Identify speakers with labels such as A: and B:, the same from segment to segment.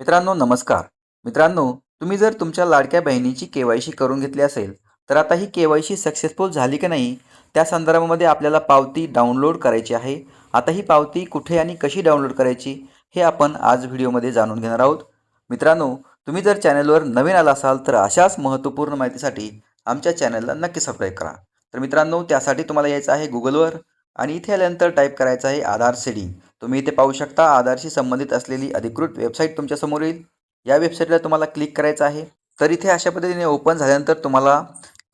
A: मित्रांनो नमस्कार. मित्रांनो तुम्ही जर तुमच्या लाडक्या बहिणीची के वाय सी करून घेतली असेल तर आता ही के वाय सी सक्सेसफुल झाली की नाही त्या संदर्भामध्ये आपल्याला पावती डाउनलोड करायची आहे. आता ही पावती कुठे आणि कशी डाउनलोड करायची हे आपण आज व्हिडिओमध्ये जाणून घेणार आहोत. मित्रांनो तुम्ही जर चॅनलवर नवीन आला असाल तर अशाच महत्त्वपूर्ण माहितीसाठी आमच्या चॅनलला नक्की सबस्क्राईब करा. तर मित्रांनो त्यासाठी तुम्हाला यायचं आहे गुगलवर आणि इथे आल्यानंतर टाईप करायचं आहे आधार सेडिंग तुम्ही इथे पाहू शकता आधारशी संबंधित असलेली अधिकृत वेबसाईट तुमच्यासमोर येईल. या वेबसाईटला तुम्हाला क्लिक करायचं आहे. तर इथे अशा पद्धतीने ओपन झाल्यानंतर तुम्हाला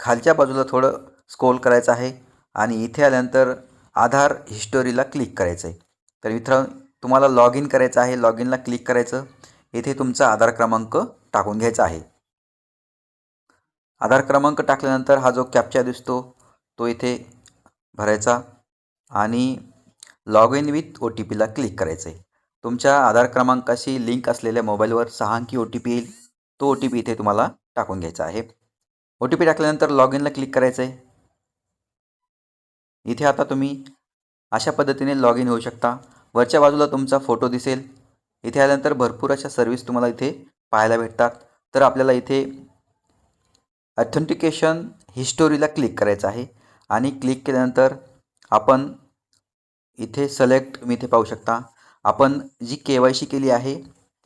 A: खालच्या बाजूला थोडं स्क्रोल करायचं आहे आणि इथे आल्यानंतर आधार हिस्टोरीला क्लिक करायचं आहे तर इथं तुम्हाला लॉग इन करायचं आहे. लॉग इनला क्लिक करायचं. इथे तुमचा आधार क्रमांक टाकून घ्यायचा आहे. आधार क्रमांक टाकल्यानंतर हा जो कॅप्चा दिसतो तो इथे भरायचा. आणि log in with O T पीला क्लिक करायचं आहे तुमच्या आधार क्रमांकाशी लिंक असलेल्या मोबाईलवर सहा अंकी ओ टी पी येईल. तो ओ टी पी इथे तुम्हाला टाकून घ्यायचा आहे. ओ टी पी टाकल्यानंतर लॉग इनला क्लिक करायचं आहे इथे आता तुम्ही अशा पद्धतीने लॉग इन होऊ शकता. वरच्या बाजूला तुमचा फोटो दिसेल. इथे आल्यानंतर भरपूर अशा सर्विस तुम्हाला इथे पाहायला भेटतात. तर आपल्याला इथे ऑथेंटिकेशन हिस्टोरीला क्लिक करायचं आहे. आणि क्लिक केल्यानंतर आपण इथे सलेक्ट तुम्ही इथे पाहू शकता. आपण जी के वाय सी केली आहे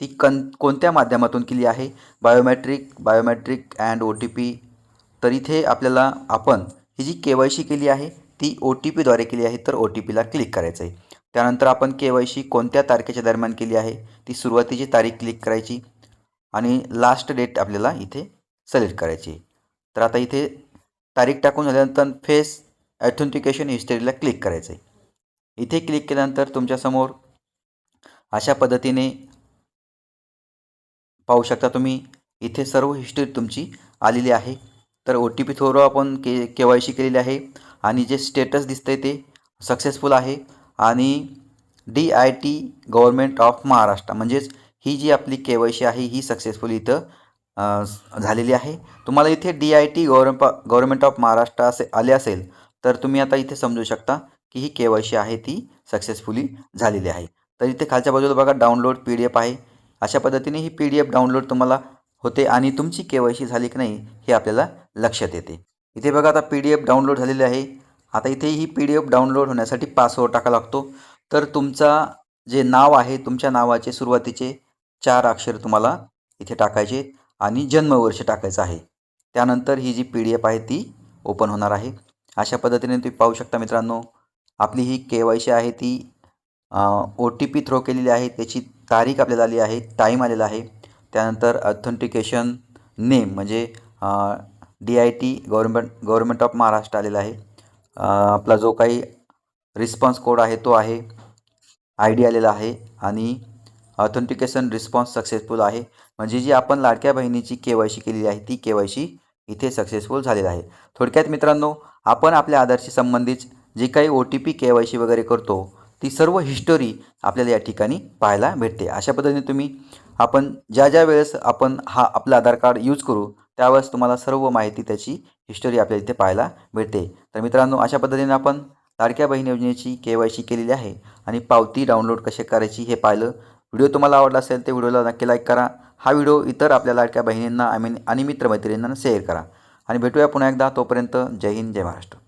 A: ती कन कोणत्या माध्यमातून केली आहे? Biometric biometric and O T P तर इथे आपल्याला आपण ही जी के वाय सी केली आहे ती ओ टी पीद्वारे केली आहे तर ओ टी पीला क्लिक करायचं आहे. त्यानंतर आपण के वाय सी कोणत्या तारखेच्या दरम्यान केली आहे ती सुरुवातीची तारीख क्लिक करायची आणि लास्ट डेट आपल्याला इथे सिलेक्ट करायची आहे. तर आता इथे तारीख टाकून झाल्यानंतर फेस ॲथेंटिकेशन हिस्टरीला क्लिक करायचं आहे. इथे क्लिक केल्यानंतर तुमच्यासमोर अशा पद्धतीने पाहू शकता तुम्ही इथे सर्व हिस्ट्री तुमची आलेली आहे. तर ओ टी पी थ्रू आपण के के वाय सी केलेली आहे आणि जे स्टेटस दिसतंय ते सक्सेसफुल आहे आणि D I T government of Maharashtra म्हणजेच ही जी आपली के वाय सी आहे ही सक्सेसफुल इथं झालेली आहे. तुम्हाला इथे D I T government government of Maharashtra असे आले असेल तर तुम्ही आता इथे समजू शकता. की ही के वाय सी आहे ती सक्सेसफुली झालेली आहे. तर इथे खालच्या बाजूला बघा डाउनलोड पी डी एफ आहे. अशा पद्धतीने ही पी डी एफ डाउनलोड तुम्हाला होते आणि तुमची के वाय सी झाली की नाही हे आपल्याला लक्षात येते. इथे बघा आता पी डी एफ डाउनलोड झालेली आहे. आता इथे ही पी डी एफ डाउनलोड होण्यासाठी पासवर्ड टाका लागतो. तर तुमचा जे नाव आहे तुमच्या नावाचे सुरुवातीचे चार अक्षर तुम्हाला इथे टाकायचे आणि जन्मवर्ष टाकायचं आहे. त्यानंतर ही जी पी डी एफ आहे ती ओपन होणार आहे. अशा पद्धतीने तुम्ही पाहू शकता मित्रांनो. आपली ही के वाय सी आहे ती ओ टी पी थ्रो केलेली आहे. त्याची तारीख आपल्याला आली आहे टाईम आलेला आहे. त्यानंतर ऑथेंटिकेशन नेम म्हणजे D I T government government of Maharashtra आलेला आहे. आपला जो काही रिस्पॉन्स कोड आहे तो आहे आय डी आलेला आहे आणि ऑथेंटिकेशन रिस्पॉन्स सक्सेसफुल आहे. म्हणजे जी आपण लाडक्या बहिणीची के वाय सी केलेली आहे ती के वाय सी इथे सक्सेसफुल झालेलं आहे. थोडक्यात मित्रांनो आपण आपल्या आधारशी संबंधित जे काही O T P K Y C वगैरे करतो ती सर्व हिस्टोरी आपल्याला या ठिकाणी पाहायला भेटते. अशा पद्धतीने तुम्ही आपण ज्या ज्या वेळेस आपण हा आपलं आधार कार्ड यूज करू त्यावेळेस तुम्हाला सर्व माहिती त्याची हिस्टोरी आपल्याला इथे पाहायला भेटते. तर मित्रांनो अशा पद्धतीने आपण लाडक्या बहीण योजनेची के वाय सी केलेली आहे आणि पावती डाउनलोड कशी करायची हे पाहिलं. व्हिडिओ तुम्हाला आवडला असेल तर व्हिडिओला नक्की लाईक करा. हा व्हिडिओ इतर आपल्या लाडक्या बहिणींना आय मीन आणि मित्रमैत्रिणींना शेअर करा. आणि भेटूया पुन्हा एकदा. तोपर्यंत जय हिंद जय महाराष्ट्र.